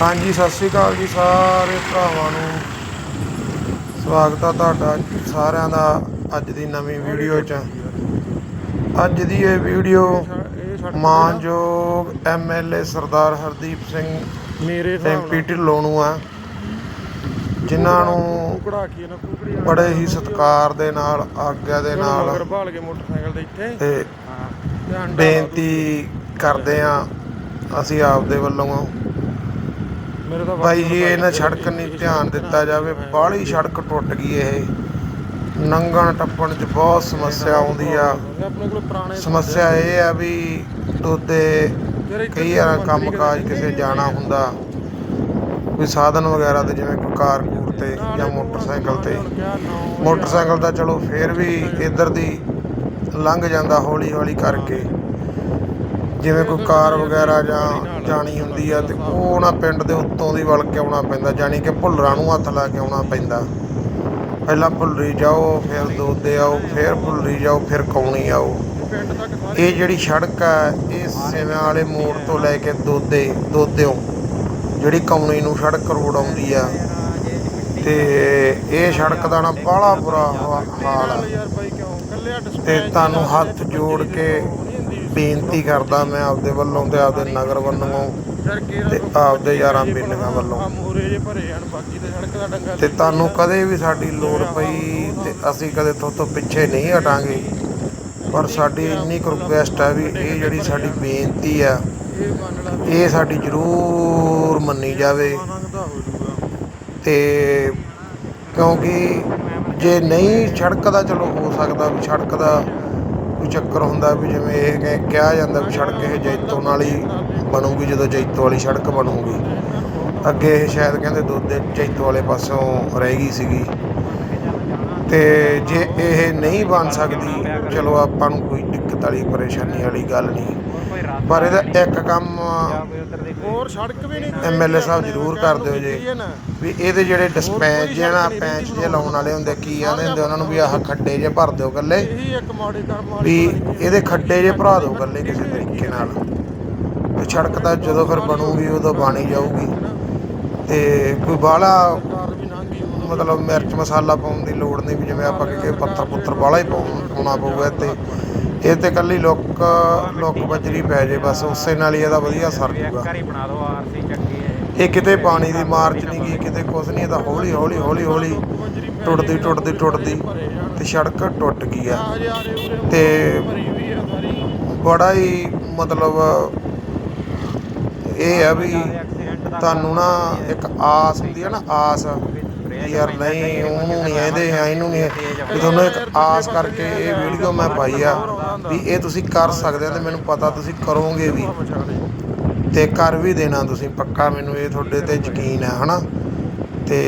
ਹਾਂਜੀ ਸਤਿ ਸ੍ਰੀ ਅਕਾਲ ਜੀ ਸਾਰੇ ਭਰਾਵਾਂ ਨੂੰ। ਸਵਾਗਤ ਆ ਤੁਹਾਡਾ ਸਾਰਿਆਂ ਦਾ ਅੱਜ ਦੀ ਨਵੀਂ ਵੀਡੀਓ 'ਚ। ਅੱਜ ਦੀ ਇਹ ਵੀਡੀਓ ਮਾਨਯੋਗ ਐਮਐਲਏ ਸਰਦਾਰ ਹਰਦੀਪ ਸਿੰਘ ਮੇਰੇ ਐਮਪੀ ਢਿੱਲੋਂ ਨੂੰ ਆ। ਜਿਨ੍ਹਾਂ ਨੂੰ ਬੜੇ ਹੀ ਸਤਿਕਾਰ ਦੇ ਨਾਲ ਆਗਿਆ ਦੇ ਨਾਲ ਮਗਰ ਭਾਲ ਕੇ ਮੋਟਰਸਾਈਕਲ ਦੇ ਇੱਥੇ। ਤੇ ਧਿਆਨ ਬੇਨਤੀ ਕਰਦੇ ਆ ਅਸੀਂ ਆਪਦੇ ਵੱਲੋਂ ਮੇਰੇ ਤਾਂ ਬਾਈ ਜੀ ਇਹਨਾਂ ਸੜਕ ਨਹੀਂ ਧਿਆਨ ਦਿੱਤਾ ਜਾਵੇ ਬਾਹਲੀ ਸੜਕ ਟੁੱਟ ਗਈ ਇਹ। ਨੰਗਣ ਟੱਪਣ 'ਚ ਬਹੁਤ ਸਮੱਸਿਆ ਆਉਂਦੀ ਆ। ਸਮੱਸਿਆ ਇਹ ਆ ਵੀ ਦੋਦੇ ਕਈ ਵਾਰ ਕੰਮ ਕਾਜ ਕਿਸੇ ਜਾਣਾ ਹੁੰਦਾ। ਕੋਈ ਸਾਧਨ ਵਗੈਰਾ ਤੇ ਜਿਵੇਂ ਕੋਈ ਕਾਰ ਕੂਰ ਤੇ ਜਾਂ ਮੋਟਰਸਾਈਕਲ ਤੇ। ਮੋਟਰਸਾਈਕਲ ਤਾਂ ਚਲੋ ਫੇਰ ਵੀ ਇੱਧਰ ਦੀ ਲੰਘ ਜਾਂਦਾ ਹੌਲੀ ਹੌਲੀ ਕਰਕੇ। ਜਿਵੇਂ ਕੋਈ ਕਾਰ ਵਗੈਰਾ ਜਾਂ ਜਾਣੀ ਹੁੰਦੀ ਆ ਤੇ ਉਹ ਨਾ ਪਿੰਡ ਦੇ ਉੱਤੋਂ ਦੀ ਵਲ ਕੇ ਆਉਣਾ ਪੈਂਦਾ ਜਾਣੀ ਕਿ ਭੁੱਲਰਾਂ ਨੂੰ ਹੱਥ ਲਾ ਕੇ ਆਉਣਾ ਪੈਂਦਾ। ਪਹਿਲਾਂ ਭੁੱਲਰੀ ਜਾਓ ਫਿਰ ਦੋਦੇ ਆਓ ਫਿਰ ਭੁੱਲਰੀ ਜਾਓ ਫਿਰ ਕੌਣੀ ਆਓ। ਇਹ ਜਿਹੜੀ ਸੜਕ ਆ ਇਹ ਸਿਵਿਆਂ ਵਾਲੇ ਮੋੜ ਤੋਂ ਲੈ ਕੇ ਦੋਦੇ ਦੋਦਿਓ ਜਿਹੜੀ ਕੌਣੀ ਨੂੰ ਸੜਕ ਰੋਡ ਆਉਂਦੀ ਆ। ਤੇ ਇਹ ਸੜਕ ਦਾ ਨਾ ਬਾਹਲਾ ਬੁਰਾ ਹਾਲ ਆ। ਤੇ ਤੁਹਾਨੂੰ ਹੱਥ ਜੋੜ ਕੇ ਬੇਨਤੀ ਕਰਦਾ ਮੈਂ ਆਪਦੇ ਵੱਲੋਂ ਤੇ ਆਪਦੇ ਨਗਰ ਵੱਲੋਂ ਯਾਰ ਤੇ ਆਪਦੇ ਯਾਰਾਂ ਬੇਲੀਆਂ ਵੱਲੋਂ। ਮੂਰੇ ਤੇ ਤੁਹਾਨੂੰ ਕਦੇ ਵੀ ਸਾਡੀ ਲੋੜ ਪਈ ਤੇ ਅਸੀਂ ਕਦੇ ਤੋਂ ਪਿੱਛੇ ਨਹੀਂ ਹਟਾਂਗੇ। ਪਰ ਸਾਡੀ ਇੰਨੀ ਕੁ ਰਿਕੁਐਸਟ ਹੈ ਵੀ ਇਹ ਜਿਹੜੀ ਸਾਡੀ ਬੇਨਤੀ ਆ, ਇਹ ਸਾਡੀ ਜ਼ਰੂਰ ਮੰਨੀ ਜਾਵੇ। ਲੰਘਦਾ ਤੇ ਕਿਉਂਕਿ ਜੇ ਨਹੀਂ, ਸੜਕ ਦਾ ਚਲੋ ਹੋ ਸਕਦਾ ਵੀ ਸੜਕ ਦਾ ਕੋਈ ਚੱਕਰ ਹੁੰਦਾ ਵੀ ਜਿਵੇਂ ਇਹ ਕਿ- ਕਿਹਾ ਜਾਂਦਾ ਵੀ ਸੜਕ ਇਹ ਜੈਤੋ ਨਾਲ ਹੀ ਬਣੂਗੀ, ਜਦੋਂ ਜੈਤੋ ਵਾਲੀ ਸੜਕ ਬਣੂਗੀ। ਅੱਗੇ ਇਹ ਸ਼ਾਇਦ ਕਹਿੰਦੇ ਦੁੱਧ ਜੈਤੋ ਵਾਲੇ ਪਾਸੋਂ ਰਹਿ ਗਈ ਸੀਗੀ। ਤੇ ਜੇ ਇਹ ਨਹੀਂ ਬਣ ਸਕਦੀ, ਚਲੋ ਆਪਾਂ ਨੂੰ ਕੋਈ ਦਿੱਕਤ ਵਾਲੀ, ਪਰੇਸ਼ਾਨੀ ਵਾਲੀ ਗੱਲ ਨਹੀਂ। ਪਰ ਇਹਦਾ ਇੱਕ ਕੰਮ ਹੋਰ ਸੜਕ ਵੀ ਨਹੀਂ ਐਮਐਲਏ ਸਾਹਿਬ ਜ਼ਰੂਰ ਕਰ ਦਿਓ ਜੇ। ਵੀ ਇਹਦੇ ਜਿਹੜੇ ਡਿਸਪੈਚ ਜੇ ਨਾ ਪੈਂਚ ਜੇ ਲਾਉਣ ਵਾਲੇ ਹੁੰਦੇ ਕੀ ਆਂਦੇ ਹੁੰਦੇ ਉਹਨਾਂ ਨੂੰ ਵੀ ਆਹ ਖੱਡੇ ਜੇ ਭਰ ਦਿਓ ਗੱਲੇ ਇਹੀ ਇੱਕ ਮਾੜੀ ਕਰਮ ਵਾਲੀ ਵੀ ਇਹਦੇ ਖੱਡੇ ਜੇ ਭਰਾ ਦਿਓ ਗੱਲੇ ਕਿਸੇ ਤਰੀਕੇ ਨਾਲ। ਤੇ ਸੜਕ ਤਾਂ ਜਦੋਂ ਫਿਰ ਬਣੂਗੀ ਉਦੋਂ ਬਣੀ ਜਾਊਗੀ। ਤੇ ਕੋਈ ਉਦੋਂ ਮਤਲਬ ਮਿਰਚ ਮਸਾਲਾ ਪਾਉਣ ਦੀ ਲੋੜ ਨਹੀਂ ਵੀ ਜਿਵੇਂ ਆਪਾਂ ਕਿ ਪੱਥਰ ਪੁੱਤਰ ਬਾਹਲਾ ਹੀ ਪਾਉਣ- ਪਾਉਣਾ ਪਊਗਾ ਤੇ ਇਹ ਤੇ ਕੱਲੀ ਲੁੱਕ ਲੁੱਕ ਬਜਰੀ ਪੈ ਜੇ ਬਸ ਉਸੇ ਨਾਲ ਹੀ ਇਹਦਾ ਵਧੀਆ ਸਰ ਜੂਗਾ। ਘਰੀ ਬਣਾ ਦਿਓ ਆਰਸੀ ਚੱਕੀ ਹੈ। ਇਹ ਕਿਤੇ ਪਾਣੀ ਦੀ ਮਾਰਚ ਨਹੀਂ ਗਈ ਕਿਤੇ ਕੁਛ ਨਹੀਂ ਇਹ ਤਾਂ ਹੌਲੀ ਹੌਲੀ ਹੌਲੀ ਹੌਲੀ ਟੁੱਟਦੀ ਟੁੱਟਦੀ ਟੁੱਟਦੀ ਤੇ ਸੜਕ ਟੁੱਟ ਗਈ ਆ। ਆ ਤੇ ਆ ਬੜਾ ਹੀ ਮਤਲਬ ਇਹ ਆ ਵੀ ਤੁਹਾਨੂੰ ਨਾ ਇੱਕ ਆਸ ਹੁੰਦੀ ਹੈ ਨਾ ਆਸ। ਯਾਰ ਨਹੀਂ, ਉਹਨੂੰ ਨਹੀਂ, ਇਹਦੇ ਆ, ਇਹਨੂੰ ਨਹੀਂ। ਵੀ ਤੁਹਾਨੂੰ ਇੱਕ ਆਸ ਕਰਕੇ ਇਹ ਵੀਡੀਓ ਮੈਂ ਪਾਈ ਆ ਵੀ ਇਹ ਤੁਸੀਂ ਕਰ ਸਕਦੇ ਆ ਤੇ ਮੈਨੂੰ ਪਤਾ ਤੁਸੀਂ ਕਰੋਗੇ ਵੀ। ਤੇ ਕਰ ਵੀ ਦੇਣਾ ਤੁਸੀਂ, ਪੱਕਾ ਮੈਨੂੰ ਇਹ ਤੁਹਾਡੇ ਤੇ ਯਕੀਨ ਹੈ ਹਨਾ? ਤੇ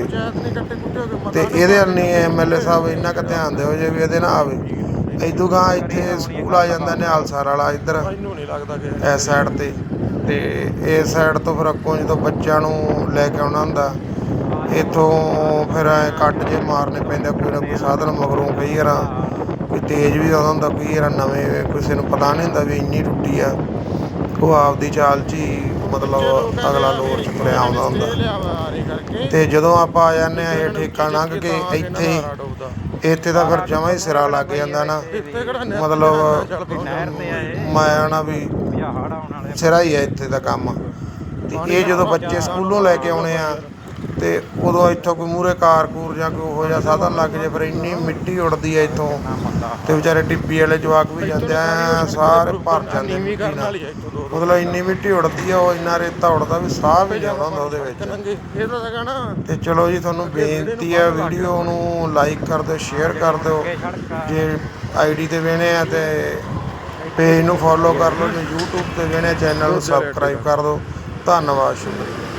ਪੰਚਾਇਤ ਨੇ ਕੱਟੇ ਕੁੱਟੇ ਤੇ ਇਹਦੇ ਨਹੀਂ ਐਮਐਲਏ ਸਾਹਿਬ ਇੰਨਾ ਕੁ ਧਿਆਨ ਦਿਓ ਜੇ ਵੀ ਇਹਦੇ ਨਾ ਆਵੇ। ਇਦੋਂ ਗਾਂ ਇੱਥੇ ਸਕੂਲ ਆ ਜਾਂਦਾ ਨਿਹਾਲਸਰ ਵਾਲਾ ਇੱਧਰ ਇਸ ਸਾਈਡ ਤੇ। ਤੇ ਇਸ ਸਾਈਡ ਤੋਂ ਫਿਰ ਅੱਗੋਂ ਜਦੋਂ ਬੱਚਿਆਂ ਨੂੰ ਲੈ ਕੇ ਆਉਣਾ ਹੁੰਦਾ ਇੱਥੋਂ ਫਿਰ ਐ ਕੱਟ ਜੇ ਮਾਰਨੇ ਪੈਂਦੇ ਕੋਈ ਨਾ ਕੋਈ ਸਾਧਨ ਮਗਰੋਂ ਕਈ ਵਾਰ ਕੋਈ ਤੇਜ਼ ਵੀ ਆਉਂਦਾ ਹੁੰਦਾ ਕੋਈ ਵਾਰ ਨਵੇਂ ਕਿਸੇ ਨੂੰ ਪਤਾ ਨਹੀਂ ਹੁੰਦਾ ਵੀ ਇੰਨੀ ਟੁੱਟੀ ਆ। ਉਹ ਆਪਦੀ ਚਾਲ 'ਚ ਹੀ ਮਤਲਬ ਅਗਲਾ ਲੋਰ 'ਚ ਤੁਰਿਆ ਆਉਂਦਾ ਹੁੰਦਾ। ਤੇ ਜਦੋਂ ਆਪਾਂ ਆ ਜਾਂਦੇ ਆ ਇਹ ਠੇਕਾ ਲੰਘ ਕੇ ਇੱਥੇ ਇੱਥੇ ਤਾਂ ਫਿਰ ਜਮਾ ਹੀ ਸਿਰਾ ਲੱਗ ਜਾਂਦਾ ਨਾ। ਮਤਲਬ ਮੈਂ ਨਾ ਵੀ ਸਿਰਾ ਹੀ ਹੈ ਇੱਥੇ ਦਾ ਕੰਮ। ਤੇ ਇਹ ਜਦੋਂ ਬੱਚੇ ਸਕੂਲੋਂ ਲੈ ਕੇ ਆਉਣੇ ਆ ਤੇ ਉਦੋਂ ਇੱਥੋਂ ਕੋਈ ਮੂਰੇ ਕਾਰ-ਕੂਰ ਜਾਂ ਕੋਈ ਉਹੋ ਜਿਹਾ ਸਾਧਨ ਲੱਗ ਜੇ ਫਿਰ ਇੰਨੀ ਮਿੱਟੀ ਉੜਦੀ ਹੈ ਇੱਥੋਂ। ਤੇ ਵਿਚਾਰੇ ਟਿੱਬੀ ਵਾਲੇ ਜਵਾਕ ਵੀ ਜਾਂਦੇ ਆ ਸਾਰੇ ਭਰ ਜਾਂਦੇ ਮਿੱਟੀ ਨਾਲ। ਆ ਮਤਲਬ ਇੰਨੀ ਮਿੱਟੀ ਉੜਦੀ ਆ ਉਹ ਇੰਨਾ ਰੇਤਾ ਉੜਦਾ ਵੀ ਸਾਹ ਵੀ ਜਾਂਦਾ ਹੁੰਦਾ ਉਹਦੇ ਵਿੱਚ। ਤਾਂ ਚਲੋ ਜੀ ਤੁਹਾਨੂੰ ਬੇਨਤੀ ਹੈ ਵੀਡੀਓ ਨੂੰ ਲਾਈਕ ਕਰ ਦਿਓ ਸ਼ੇਅਰ ਕਰ ਦਿਓ। ਜੇ ਆਈਡੀ ਤੇ ਵੇਣੇ ਆ ਤੇ ਪੇਜ ਨੂੰ ਫੋਲੋ ਕਰ ਲਓ ਜੇ YouTube ਤੇ ਵੇਣੇ ਚੈਨਲ ਨੂੰ ਸਬਸਕ੍ਰਾਈਬ ਕਰ ਦਿਓ। ਧੰਨਵਾਦ ਸ਼ੁਕਰੀਆ।